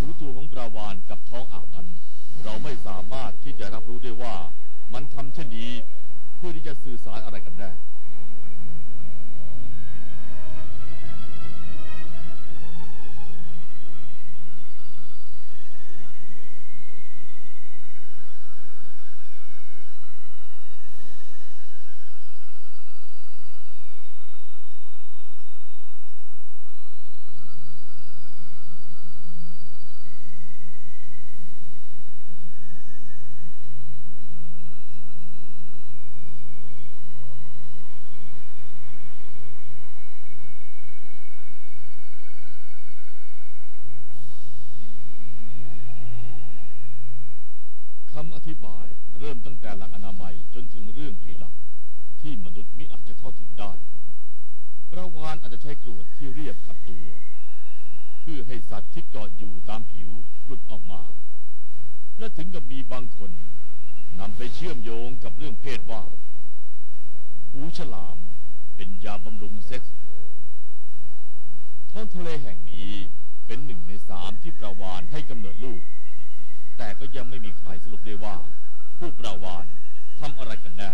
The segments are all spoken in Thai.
ถูตัวของปลาวานกับท้องอ่าวนั้น เราไม่สามารถที่จะรับรู้ได้ว่ามันทำเช่นนี้เพื่อที่จะสื่อสารอะไรกันแน่ แต่หลักอนามัยจนถึงเรื่องลี้ลับที่มนุษย์มิอาจจะเข้าถึงได้ปลาวานอาจจะใช้กรวดที่เรียบขัดตัว เพื่อให้สัตว์ที่เกาะอยู่ตามผิวหลุดออกมา และถึงกับมีบางคนนำไปเชื่อมโยงกับเรื่องเพศว่า หูฉลามเป็นยาบำรุงเซ็กส์ท้องทะเลแห่งนี้เป็นหนึ่งในสามที่ปลาวานให้กำเนิดลูก แต่ก็ยังไม่มีใครสรุปได้ว่า ผู้ปลาวานทำอะไรกันแน่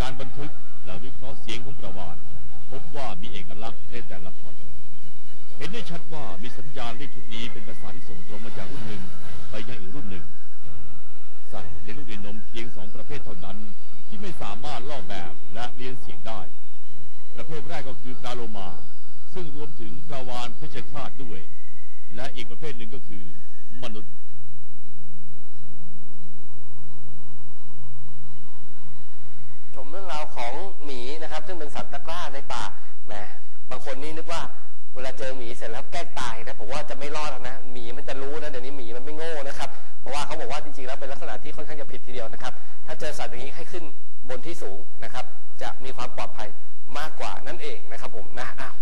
การบันทึกและวิเคราะห์เสียงของปลาวานพบว่ามีเอกลักษณ์ในแต่ละท่อนเห็นได้ชัดว่ามีสัญญาณเลขชุดนี้เป็นภาษาที่ส่งตรงมาจากรุ่นหนึ่งไปยังอีกรุ่นหนึ่ง สัตว์เลี้ยงลูกด้วยนมเพียงสองประเภทเท่านั้น ที่ไม่สามารถลอกแบบและเรียนเสียงได้ ประเภทแรกก็คือปลาโลมา ซึ่งรวมถึงปลาวานเพชฌฆาตด้วย และอีกประเภทหนึ่งก็คือ มนุษย์ ชมเรื่องราวของหมีนะครับ ซึ่งเป็นสัตว์ตะกร้าในป่าแหมบางคนนี่นึกว่าเวลาเจอหมีเสร็จแล้วแกล้งตายนะผมว่าจะไม่รอดหรอกนะหมีมันจะรู้นะเดี๋ยวนี้หมีมันไม่โง่นะครับ เพราะว่าเขาบอกว่าจริงๆแล้วเป็นลักษณะที่ค่อนข้างจะผิดทีเดียวนะครับ ถ้าเจอสัตว์อย่างนี้ให้ขึ้นบนที่สูงนะครับ จะมีความปลอดภัยมากกว่านั่นเองนะครับผมนะอ้าว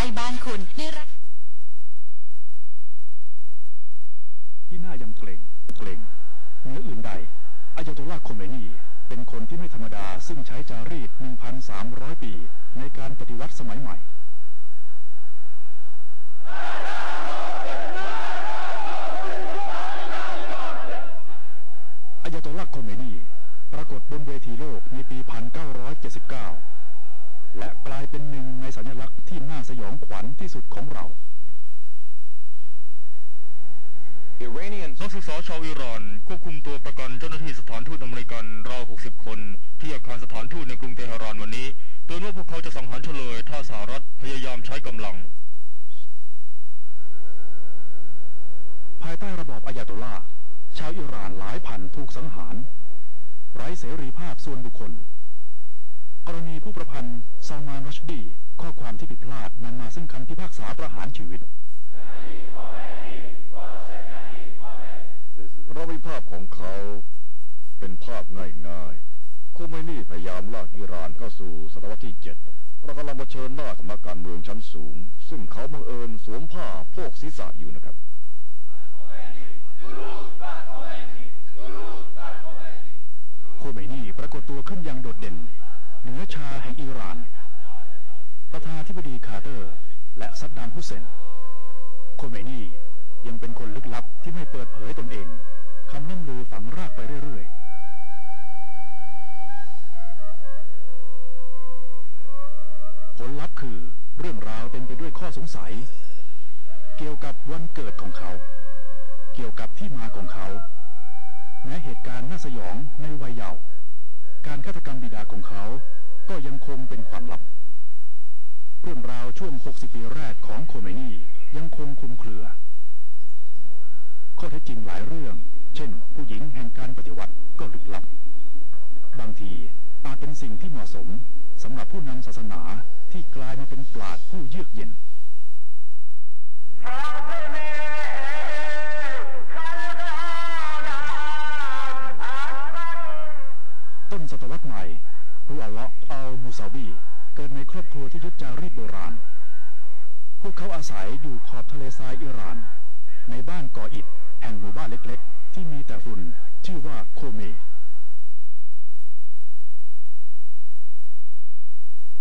ล้บ้านคุณในราคาที่น่ายำเกรงเกรงเหนืออื่นใดอายาโตลาห์โคเมนีเป็นคนที่ไม่ธรรมดาซึ่งใช้จารีต 1,300 ปี ในการปฏิวัติสมัยใหม่ อายาโตลาห์โคเมนีปรากฏบนเวทีโลกในปี 1979 และกลายเป็นหนึ่งในสัญลักษณ์ที่น่าสยองขวัญที่สุดของเรานักศึกษาชาวอิหร่านควบคุมตัวประกันเจ้าหน้าที่สถานทูตอเมริกันราวามีภาพของเขาเป็นภาพง่ายๆโคเมนีพยายามลากอิหร่านเข้าสู่ศตวรรษที่เจ็ดเรากำลังเผชิญหน้ากับนักการเมืองชั้นสูง ซึ่งเขาบังเอิญสวมผ้าโพกศีรษะอยู่นะครับโคเมนีปรากฏตัวขึ้นอย่างโดดเด่น เหนือชาแห่งอิหร่าน ประธานาธิบดีคาร์เตอร์ และซัดดามฮุเซน โคเมนียังเป็นคนลึกลับที่ไม่เปิดเผยตนเอง คำล่ำลือฝังรากไปเรื่อย ๆ ผลลัพธ์คือเรื่องราวเต็มไปด้วยข้อสงสัย เกี่ยวกับวันเกิดของเขา เกี่ยวกับที่มาของเขา แม้เหตุการณ์น่าสยองในวัยเยาว์การฆาตกรรมบิดาของเขา ก็ยังคงเป็นความลับ เรื่องราวช่วง 60 ปีแรกของโคเมนียังคงคลุมเครือ ข้อเท็จจริงหลายเรื่อง เช่น ผู้หญิงแห่งการปฏิวัติก็ลึกลับ บางทีอาจเป็นสิ่งที่เหมาะสมสำหรับผู้นำศาสนาที่กลายมาเป็นปราดผู้เยือกเย็นต้นศตวรรษใหม่รูอัลเลาะห์อัลมูซาบีเกิดในครอบครัวที่ยึดจารีตโบราณ พวกเขาอาศัยอยู่ขอบทะเลทรายอิหร่าน ในบ้านก่ออิฐแห่งหมู่บ้านเล็กๆ ที่มีแต่ฝุ่นชื่อว่าโคเม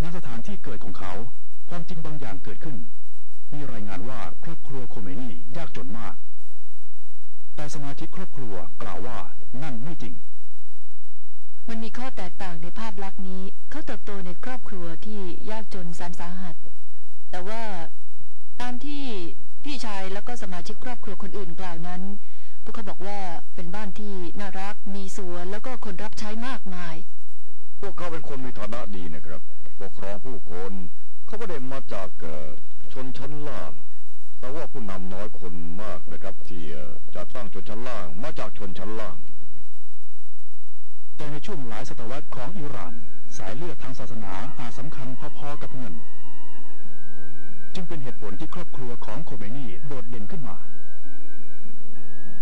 ณสถานที่เกิดของเขา ความจริงบางอย่างเกิดขึ้น มีรายงานว่าครอบครัวโคเมนียากจนมาก แต่สมาชิกครอบครัวกล่าวว่านั่นไม่จริง มันมีข้อแตกต่างในภาพลักษณ์นี้ เขาเติบโตในครอบครัวที่ยากจนแสนสาหัส แต่ว่าตามที่ พี่ชายแล้วก็สมาชิกครอบครัวคนอื่นกล่าวนั้น พวกเขาบอกว่าเป็นบ้านที่น่ารัก มีสวนแล้วก็คนรับใช้มากมาย พวกเขาเป็นคนมีฐานะดีนะครับปกครองผู้คนเขาไม่ได้มาจากเอ่อชนชั้นล่าง แต่ว่าผู้นำน้อยคนมากนะครับ ที่เอ่อจะตั้งชนชั้นล่างมาจากชนชั้นล่าง แต่ในช่วงหลายศตวรรษของอิหร่าน สายเลือดทางศาสนาอาจสำคัญพอๆกับเงิน จึงเป็นเหตุผลที่ครอบครัวของโคเมนีโดดเด่นขึ้นมา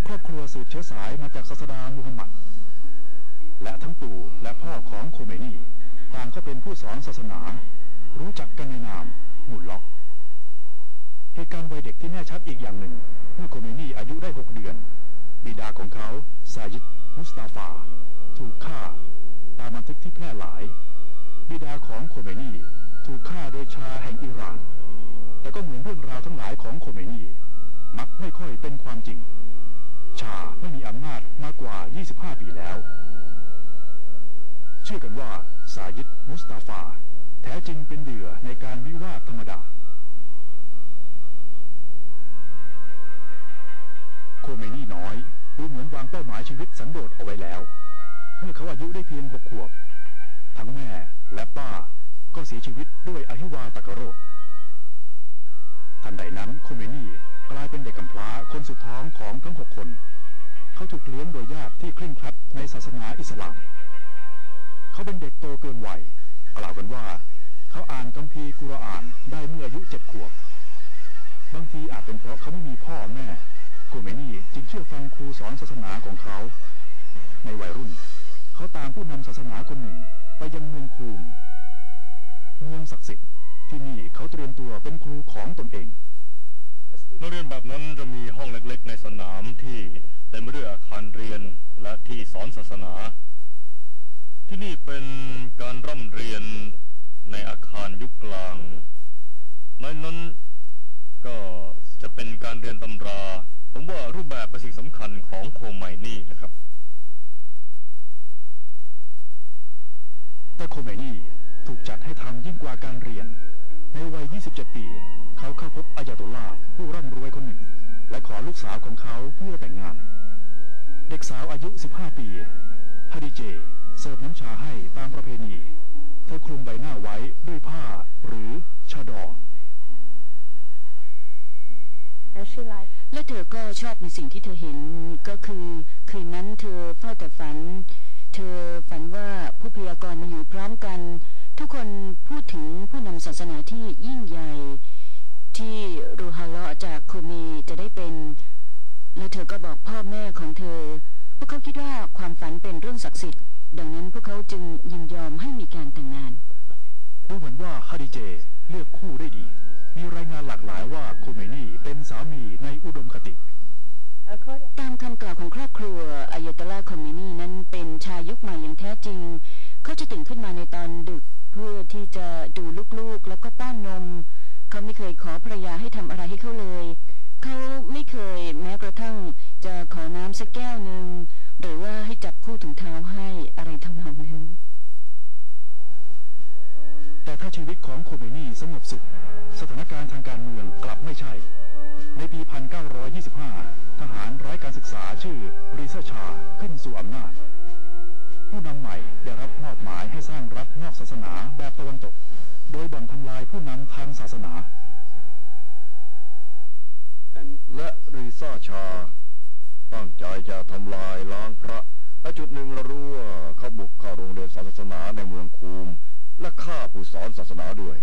ครอบครัวสืบเชื้อสายมาจากศาสดามูฮัมหมัด และทั้งปู่และพ่อของโคเมนีต่างก็เป็นผู้สอนศาสนา รู้จักกันในนามมุลล็อก เหตุการณ์วัยเด็กที่แน่ชัดอีกอย่างหนึ่ง เมื่อโคเมนีอายุได้หกเดือน บิดาของเขาซายิดมุสตาฟา ถูกฆ่า ตามบันทึกที่แพร่หลาย บิดาของโคเมนีถูกฆ่าโดยชาแห่งอิหร่าน แต่ก็เหมือนเรื่องราวทั้งหลายของโคเมนีมักไม่ค่อยเป็นความจริง ชาไม่มีอำนาจมากกว่า 25 ปีแล้ว เชื่อกันว่าซายิดมุสตาฟา แท้จริงเป็นเหยื่อในการวิวาทธรรมดา โคเมนีน้อยดูเหมือนวางเป้าหมายชีวิตสันโดษเอาไว้แล้ว เมื่อเขาอายุได้เพียงหกขวบ ทั้งแม่และป้าก็เสียชีวิตด้วยอหิวาตกโรค ทันใดนั้นโคเมนี่กลายเป็นเด็กกำพร้าคนสุดท้องของทั้งหกคน เขาถูกเลี้ยงโดยญาติที่เคร่งครัดในศาสนาอิสลาม เขาเป็นเด็กโตเกินวัยกล่าวกันว่า เขาอ่านคัมภีร์กุรอานได้เมื่ออายุเจ็ดขวบ บางทีอาจเป็นเพราะเขาไม่มีพ่อแม่โกเมนี่จึงเชื่อฟังครูสอนศาสนาของเขา ในวัยรุ่น เขาตามผู้นำศาสนาคนหนึ่งไปยังเมืองคูม เมืองศักดิ์สิทธิ์ที่นี่เขาเตรียมตัวเป็นครูของตนเอง นักเรียนแบบนั้นจะมีห้องเล็กๆ ในสนามที่เต็มไปด้วยอาคารเรียนและที่สอนศาสนา ที่นี่เป็นการร่ำเรียนในอาคารยุคกลางในนั้นก็จะเป็นกา รเรียนตำรา ผมว่ารูปแบบเป็นสิ่งสำคัญของโคไมนี่นะครับ แต่โคเมนี่ถูกจัดให้ทำยิ่งกว่าการเรียน ในวัย 27 ปี เขาเข้าพบอายาตุลลาห์ผู้ร่ำรวยคนหนึ่ง และขอลูกสาวของเขาเพื่อแต่งงาน เด็กสาวอายุ 15 ปีฮาดิเจ เสิร์ฟน้ำชาให้ตามประเพณี เธอคลุมใบหน้าไว้ด้วยผ้าหรือชาดอ และเธอก็ชอบในสิ่งที่เธอเห็นก็คือ คืนนั้นเธอเฝ้าแต่ฝัน เธอฝันว่าผู้พยากรณ์มาอยู่พร้อมกัน ทุกคนพูดถึงผู้นำศาสนาที่ยิ่งใหญ่ ที่รูฮาเลาะจากโคเมจะได้เป็น และเธอก็บอกพ่อแม่ของเธอ พวกเขาคิดว่าความฝันเป็นเรื่องศักดิ์สิทธิ์ ดังนั้นพวกเขาจึงยินยอมให้มีการแต่งงานดูเหมือนว่าฮาดิเจเลือกคู่ได้ดี มีรายงานหลากหลายว่าโคเมนีเป็นสามีในอุดมคติ ตามคำกล่าวของครอบครัวอายาตลาคอมมินีนั้นเป็นชายยุคใหม่อย่างแท้จริง เขาจะตื่นขึ้นมาในตอนดึกเพื่อที่จะดูลูกๆแล้วก็ป้อนนม เขาไม่เคยขอภรรยาให้ทำอะไรให้เขาเลย เขาไม่เคยแม้กระทั่งจะขอน้ำสักแก้วหนึ่งหรือว่าให้จับคู่ถุงเท้าให้อะไรทำนองนั้นแต่ถ้าชีวิตของโคเมนีสงบสุข สถานการณ์ทางการเมืองกลับไม่ใช่ ในปี 1925 ทหารไร้การศึกษาชื่อริซาชาขึ้นสู่อำนาจ ผู้นำใหม่ได้รับมอบหมายให้สร้างรัฐนอกศาสนาแบบตะวันตก โดยบ่อนทำลายผู้นำทางศาสนาและรีซาชา ตั้งใจจะทำลายล้างพระและจุดหนึ่งเรารู้ว่าเขาบุกเข้าโรงเรียนสอนศาสนาในเมืองคูม และฆ่าผู้สอนศาสนาด้วย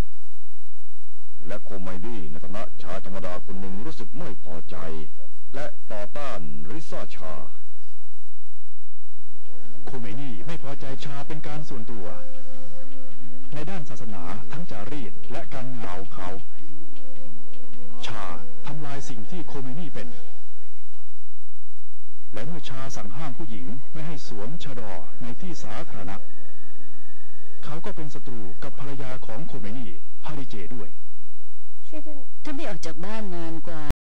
และโคไมดี้ในฐานะชายธรรมดาคนหนึ่งรู้สึกไม่พอใจ และต่อต้านริซาชา โคเมนีไม่พอใจชาเป็นการส่วนตัว ในด้านศาสนาทั้งจารีตและการเหงาเขา ชาทำลายสิ่งที่โคเมนีเป็น และเมื่อชาสั่งห้ามผู้หญิงไม่ให้สวมชาดอในที่สาธารณะเขาก็เป็นศัตรูกับภรรยาของโคเมนีฮาริเจด้วย ถ้าไม่ออกจากบ้านนานกว่า